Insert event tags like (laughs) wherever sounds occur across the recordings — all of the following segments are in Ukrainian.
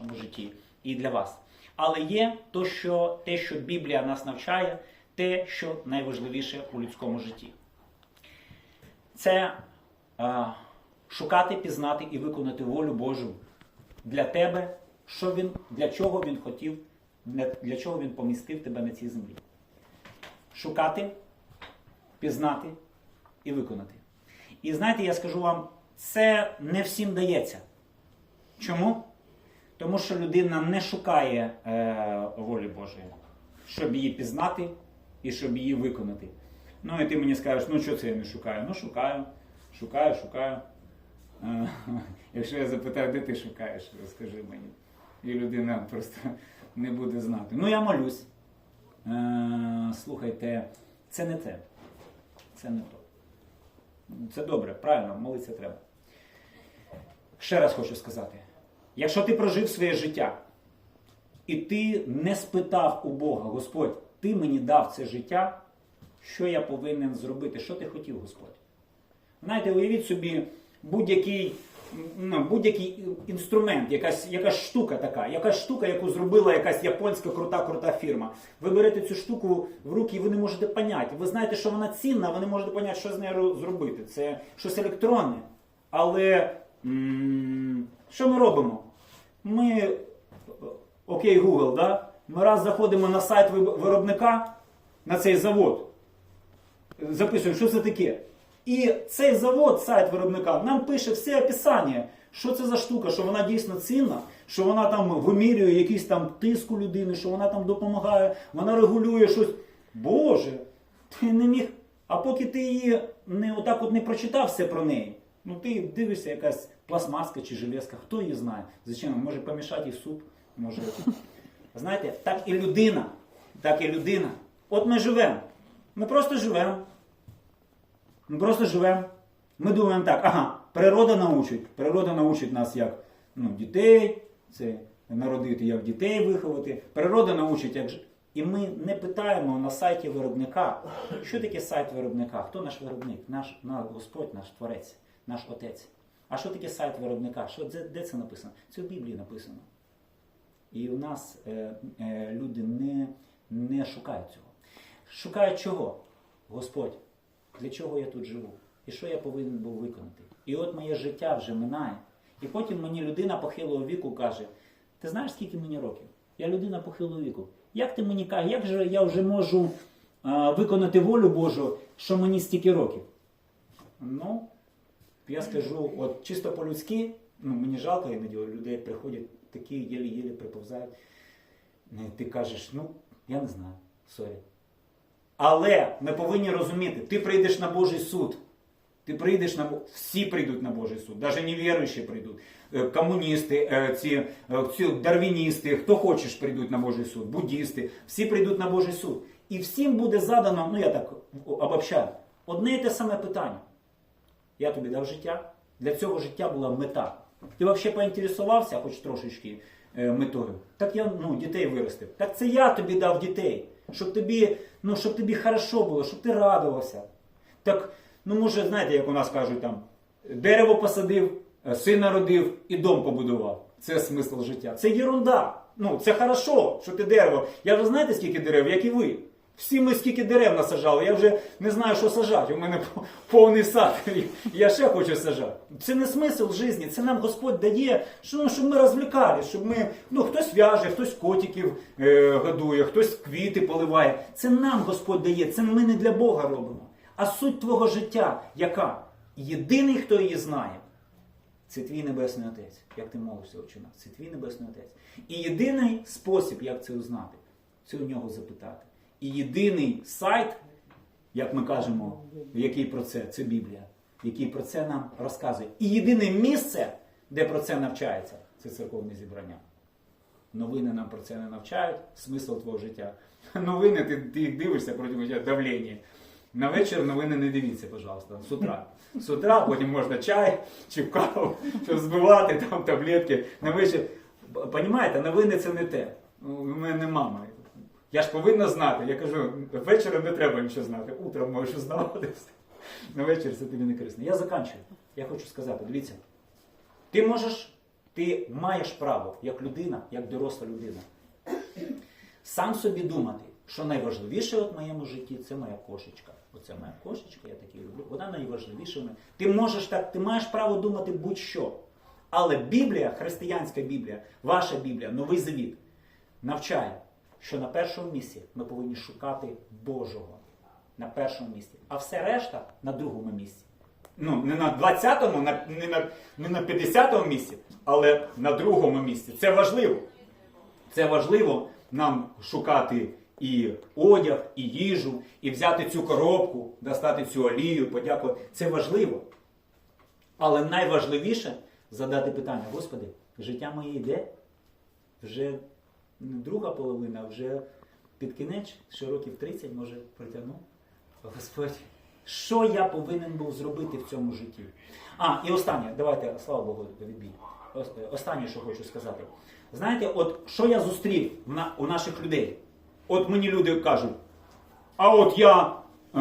вашому житті і для вас. Але є то, що, те, що Біблія нас навчає, те, що найважливіше у людському житті. Це а, шукати, пізнати і виконати волю Божу для тебе, що він, для чого він хотів, для, для чого він помістив тебе на цій землі. Шукати, пізнати і виконати. І знаєте, я скажу вам, це не всім дається. Чому? Тому що людина не шукає е, волі Божої, щоб її пізнати і щоб її виконати. Ну і ти мені скажеш, ну що це я не шукаю? Ну шукаю, шукаю, шукаю. Е, (laughs) якщо я запитаю, де ти шукаєш, розкажи мені. І людина просто не буде знати. Ну я молюсь. Е, слухайте, це не те. Це не то. Це добре, правильно, молитися треба. Ще раз хочу сказати: якщо ти прожив своє життя, і ти не спитав у Бога, Господь, ти мені дав це життя, що я повинен зробити? Що ти хотів, Господь? Знаєте, уявіть собі будь-який ну, будь-який інструмент, якась, якась штука така, якась штука, яку зробила якась японська крута крута фірма. Ви берете цю штуку в руки, і ви не можете поняти. Ви знаєте, що вона цінна, ви не можете поняти, що з нею зробити. Це щось електронне. Але м- що ми робимо? Ми, е, окей, Google, да? ми раз заходимо на сайт виробника, на цей завод, записуємо, що це таке. І цей завод, сайт виробника, нам пише все описання, що це за штука, що вона дійсно цінна, що вона там вимірює якийсь там тиск у людини, що вона там допомагає, вона регулює щось. Боже, ти не міг. А поки ти її не отак от не прочитав все про неї, ну ти дивишся якась пластмаска чи железка, хто її знає? Зачем? Може помішати в суп, може. Знаєте, так і людина, так і людина. От ми живемо. Ми просто живемо. Ми просто живемо. Ми думаємо так, ага, природа научить. Природа научить нас, як ну, дітей, це народити, як дітей виховати. Природа научить, як. І ми не питаємо на сайті виробника, що таке сайт виробника? Хто наш виробник? Наш, наш Господь, наш Творець, наш Отець. А що таке сайт виробника? Що, де, де це написано? Це в Біблії написано. І у нас е, е, люди не, не шукають цього. Шукають чого? Господь, для чого я тут живу? І що я повинен був виконати? І от моє життя вже минає. І потім мені людина похилого віку каже: Ти знаєш, скільки мені років? Я людина похилого віку. Як ти мені кажеш, як же я вже можу а, виконати волю Божу, що мені стільки років? Ну, я скажу, от чисто по-людськи, ну мені жалко іноді людей приходять такі єлі-єлі приповзають. Е, Ти кажеш, ну, я не знаю, сорі. Але ми повинні розуміти, ти прийдеш на Божий суд. Ти прийдеш на всі прийдуть на Божий суд, навіть невіруючі прийдуть. Е, Комуністи, е, ці, е, ці дарвіністи, хто хочеш прийдуть на Божий суд, буддісти, всі прийдуть на Божий суд. І всім буде задано, ну я так обобщаю, одне і те саме питання. Я тобі дав життя. Для цього життя була мета. Ти взагалі поінтересувався, хоч трошечки е, метою. Так я ну, дітей виростив. Так це я тобі дав дітей, щоб тобі, ну, щоб тобі хорошо було, щоб ти радувався. Так, ну може, знаєте, як у нас кажуть там, дерево посадив, е, сина родив і дом побудував. Це смисл життя. Це єрунда. Ну, це хорошо, що ти дерево. Я вже знаєте, скільки дерев, як і ви. Всі ми скільки дерев насажали, я вже не знаю, що сажати. У мене повний сад. Я ще хочу сажати. Це не смисл житті, це нам Господь дає, ну, щоб ми розвлікались, щоб ми, ну хтось в'яже, хтось котиків е, годує, хтось квіти поливає. Це нам Господь дає, це ми не для Бога робимо. А суть твого життя, яка? Єдиний, хто її знає, це твій Небесний Отець, як ти молишся очима. Це твій Небесний Отець. І єдиний спосіб, як це узнати, це у нього запитати. І єдиний сайт, як ми кажемо, який про це, це Біблія, який про це нам розказує. І єдине місце, де про це навчається, це церковне зібрання. Новини нам про це не навчають, смисл твого життя. (laughs) Новини, ти, ти їх дивишся проти давлення. На вечір новини не дивіться, пожалуйста, з утра. З утра, потім можна чай чи каву, щоб збивати там таблетки. На вечір. Понімаєте, новини це не те. У мене мама. Я ж повинна знати. Я кажу, ввечері не треба нічого знати. Утром можеш узнавати все. На вечір це тобі не корисно. Я заканчую. Я хочу сказати, дивіться, ти можеш Ти маєш право, як людина, як доросла людина, сам собі думати, що найважливіше в моєму житті це моя кошечка. Оце моя кошечка, я такі люблю. Вона найважливіша. Ти можеш так, ти маєш право думати будь-що. Але Біблія, християнська Біблія, ваша Біблія, Новий Завіт, навчає, що на першому місці ми повинні шукати Божого. На першому місці. А все решта на другому місці. Ну, не на 20-му, не на, не на 50-му місці, але на другому місці. Це важливо. Це важливо нам шукати і одяг, і їжу, і взяти цю коробку, достати цю олію, подякувати. Це важливо. Але найважливіше задати питання: Господи, життя моє йде, вже друга половина, вже під кінець, ще років 30, може, притягну. Господь, що я повинен був зробити в цьому житті? А, і останнє, давайте, слава Богу, відбій. Останнє, що хочу сказати. Знаєте, от що я зустрів у наших людей? От мені люди кажуть, а от я, е,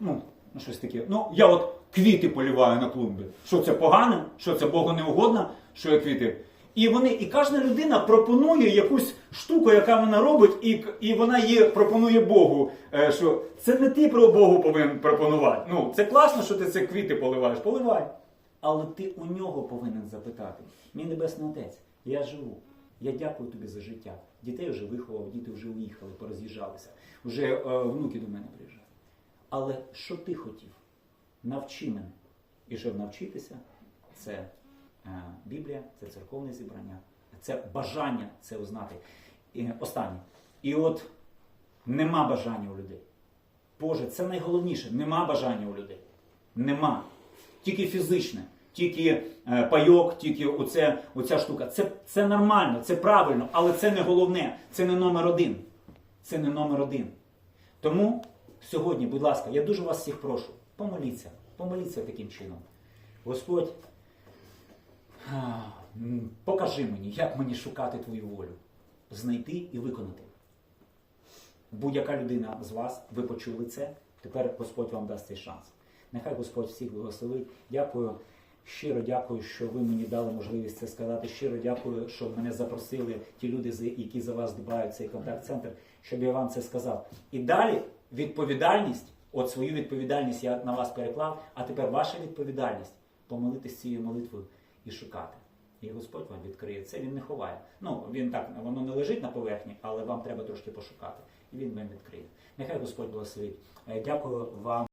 ну, ну, щось таке, ну, я от квіти поліваю на клумбі. Що це погано? Що це Богу не угодно, що я квіти? І вони, і кожна людина пропонує якусь штуку, яка вона робить, і, і вона її пропонує Богу. е, Що це не ти про Богу повинен пропонувати. Ну, це класно, що ти це квіти поливаєш, поливай. Але ти у нього повинен запитати: мій небесний отець, я живу. Я дякую тобі за життя. Дітей вже виховав, діти вже уїхали, пороз'їжджалися. Вже е, внуки до мене приїжджають. Але що ти хотів? Навчи мене. І щоб навчитися, це Біблія, це церковне зібрання, це бажання це узнати. І останнє. І от нема бажання у людей. Боже, це найголовніше. Нема бажання у людей. Нема. Тільки фізичне, тільки е, пайок, тільки оце, оця штука. Це, це нормально, це правильно, але це не головне, це не номер один. Це не номер один. Тому сьогодні, будь ласка, я дуже вас всіх прошу, помоліться, помоліться таким чином. Господь, покажи мені, як мені шукати твою волю, знайти і виконати. Будь-яка людина з вас, ви почули це, тепер Господь вам дасть цей шанс. Нехай Господь всіх благословить. Дякую, щиро дякую, що ви мені дали можливість це сказати. Щиро дякую, що мене запросили ті люди, які за вас дбають цей контакт-центр, щоб я вам це сказав. І далі відповідальність, от свою відповідальність я на вас переклав, а тепер ваша відповідальність помолитись цією молитвою і шукати. І Господь вам відкриє це, він не ховає. Ну, він так, воно не лежить на поверхні, але вам треба трошки пошукати. І він вам відкриє. Нехай Господь благословить. Е, Дякую вам.